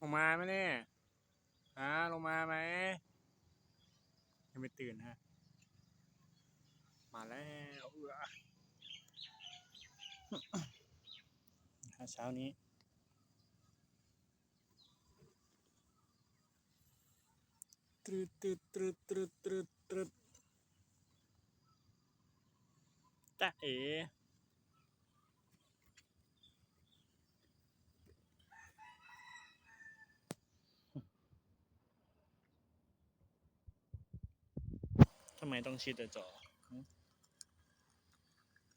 ลงมาไหมเนี่ยฮะลงมาไหมยังไม่ตื่นฮะ มาแล้วเอือฮะเช้านี้ตรึดตรึดตรึดตรึดตรึดตรึดตะเอ๋ำไมต้องชิดอะจอ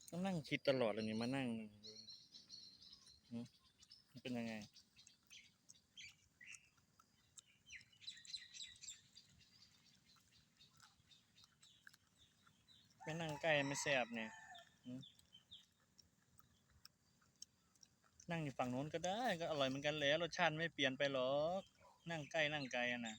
ต้องนั่งชิดตลอดเลยนี่มานั่งมันเป็นยังไง ไม่นั่งใกล้ไม่แสบเนี่ยนั่งอยู่ฝั่งโน้นก็ได้ก็อร่อยเหมือนกันแหล้วรสชาติไม่เปลี่ยนไปหรอก นั่งใกล้นั่งไกลอะนะ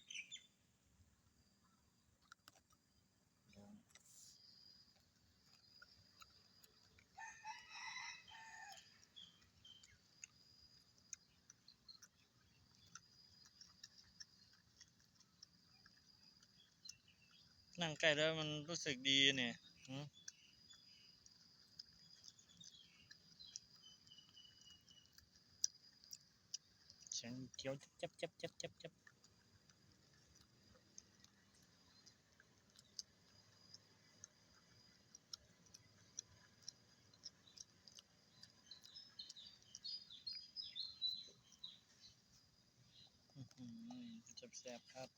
นั่งใกล้แล้วมันรู้สึกดีเนี่ยหึเสียงเขียวจับจับจับจับจับอื้อหือจับแสบครับ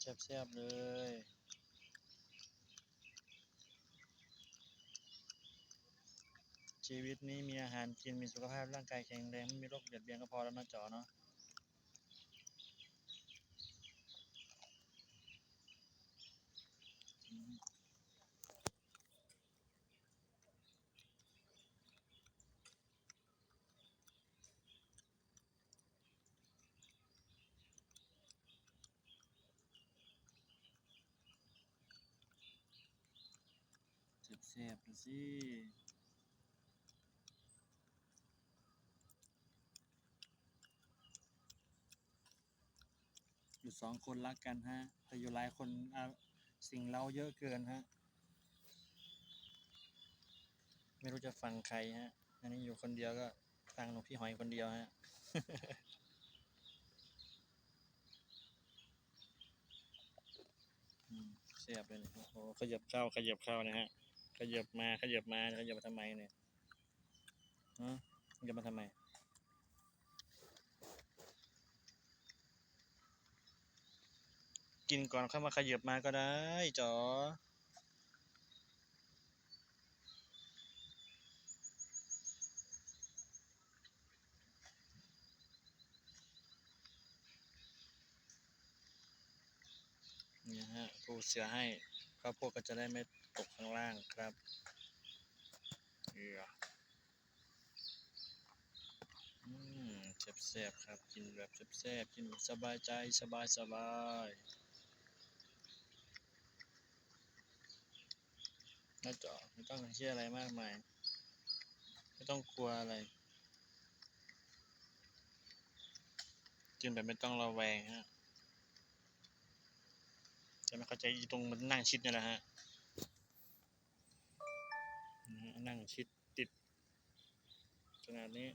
แซ่บแสบเลยชีวิตนี้มีอาหารกินมีสุขภาพร่างกายแข็งแรงไม่มีโรคเบียดเบียนก็พอแล้วนะจ๋อเนาะอืม เจ็บแสบดูสิอยู่สองคนรักกันฮะ แต่อยู่หลายคนอะสิ่งเราเยอะเกินฮะ ไม่รู้จะฟังใครฮะ อันนี้อยู่คนเดียวก็ฟังหนูพี่หอยคนเดียวฮะ เสียบเลยนะโอ้ขยับเข้าขยับเข้านะฮะ ขยับมาขยับมาขยับมาทำไมเนี่ยฮะขยับมาทำไมกินก่อนเข้ามาขยับมาก็ได้จ๋อนี่ฮะปูเสือให้ ข้าวโพดก็จะได้ไม่ตกข้างล่างครับเอืออืมแซ่บๆครับ กินแบบแซ่บๆกินแบบสบายใจสบายสบายน่าจะไม่ต้องเชื่ออะไรมากมาย ไม่ต้องกลัวอะไรกินแบบไม่ต้องระแวงฮะ จะไม่เข้าใจตรงมันนั่งชิดนี่แหละฮะนะฮะนั่งชิดติดขนาดนี้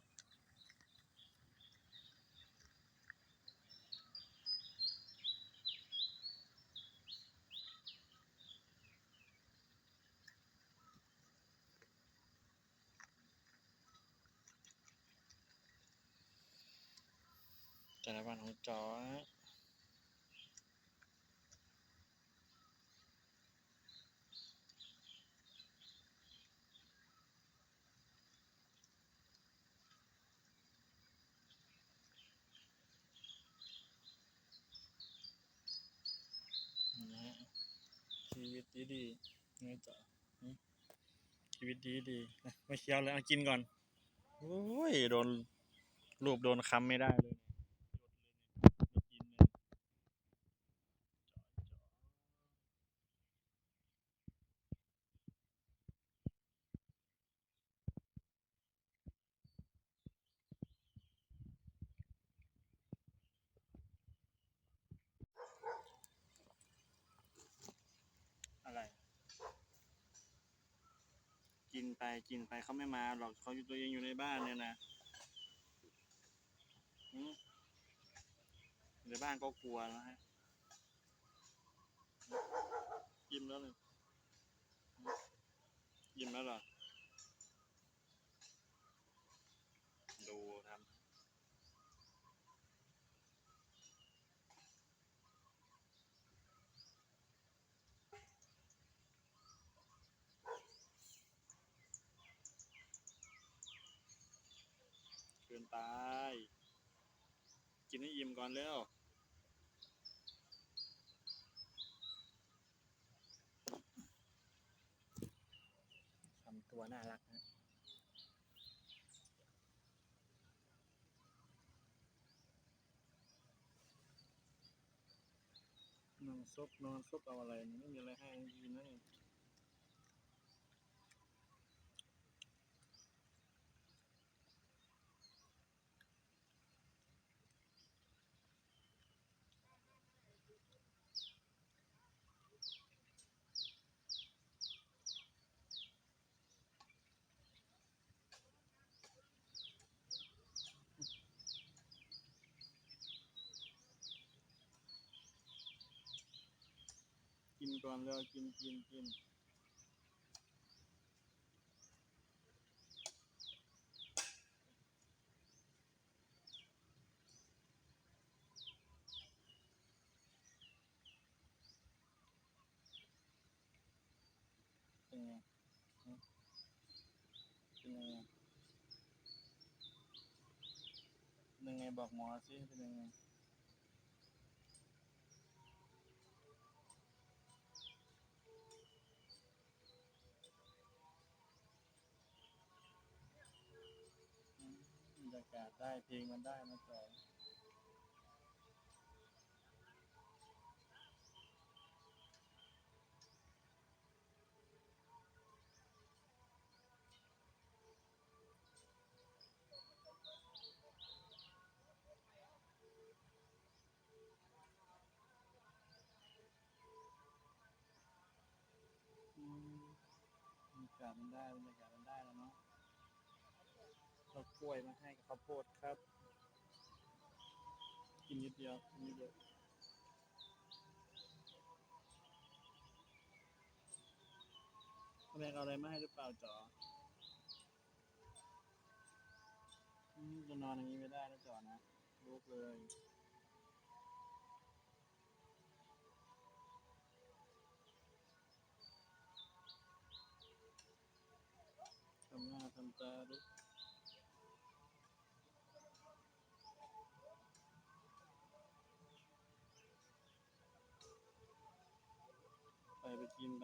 แต่ละวันของจอฮะนะฮะชี วิตดีดีๆไงต่อชีวิตดีดีนะไม่เคี้ยวเลยเอากินก่อนโอ้ยโดนรูปโดนคำไม่ได้เลยินไปกินไปเขาไม่มาหรอกเขาอยู่ตัวเองอยู่ในบ้านเนี่ยนะในบ้านก็กลัวแล้วฮะยิ้มแล้วเลยยิ้มแล้วเหรอ ดูทำเกิ นไป กินให้อิ่มก่อนเร็วทำตัวน่ารักนะนอนซุปนอนซุปเอาอะไร ไม่มีอะไรให้กินนะนี่ ก่อนแล้วกินกินกินเป็นไงเป็นยังไงเป็นยังไงบอกหมอสิเป็นยังไง อืม บรรยากาศได้เพลงมันได้นะจอยอืมากาศมันได้บรรยากาศมันได้แล้วเนาะเอา กล้วยมาให้กับข้าวโพดครับ กินนิดเดียวกินนิดเดียวแม่เอาอะไรมาให้หรือเปล่าจ๋อมจะนอนอย่างนี้ไม่ได้นะจ๋อนะลุกเลยทำหน้าทำตาลุกไปไป กินไป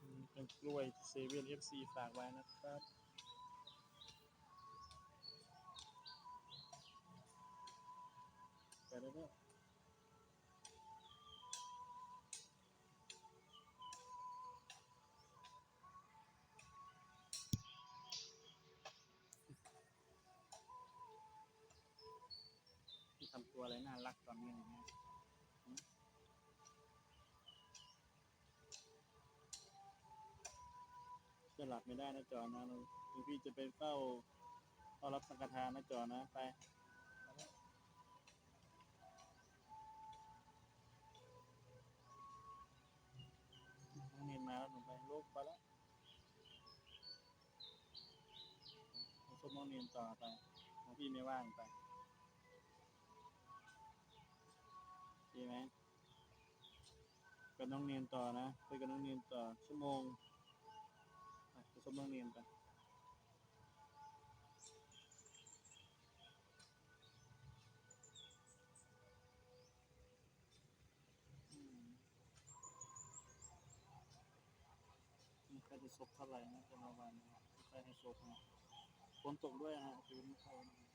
อืมเป็นกล้วยเซเว่นเอฟซีฝากไว้นะครับ ตัวอะไรน่ารักตอนนี้นะหืมจะหลับไม่ได้นะจอนะเราเดี๋ยวพี่จะไปเฝ้าเฝ้ารับสังฆทานนะจอนะไปไปแล้วน้องเนมาแล้วหนูไปลูกไปแล้วเราชมน้องเนนต่อไปน้องพี่ไม่ว่างไป กับน้องเนียนต่อนะไปกับน้องเนียนต่อชั่วโมงไปชมน้องเนียนไปอืมไม่ค่จะซบเท่าไหร่นะจะมาวันนี้ไม่ค่อยให้ซบนะฝนตกด้วยนะคืนนี้ครับ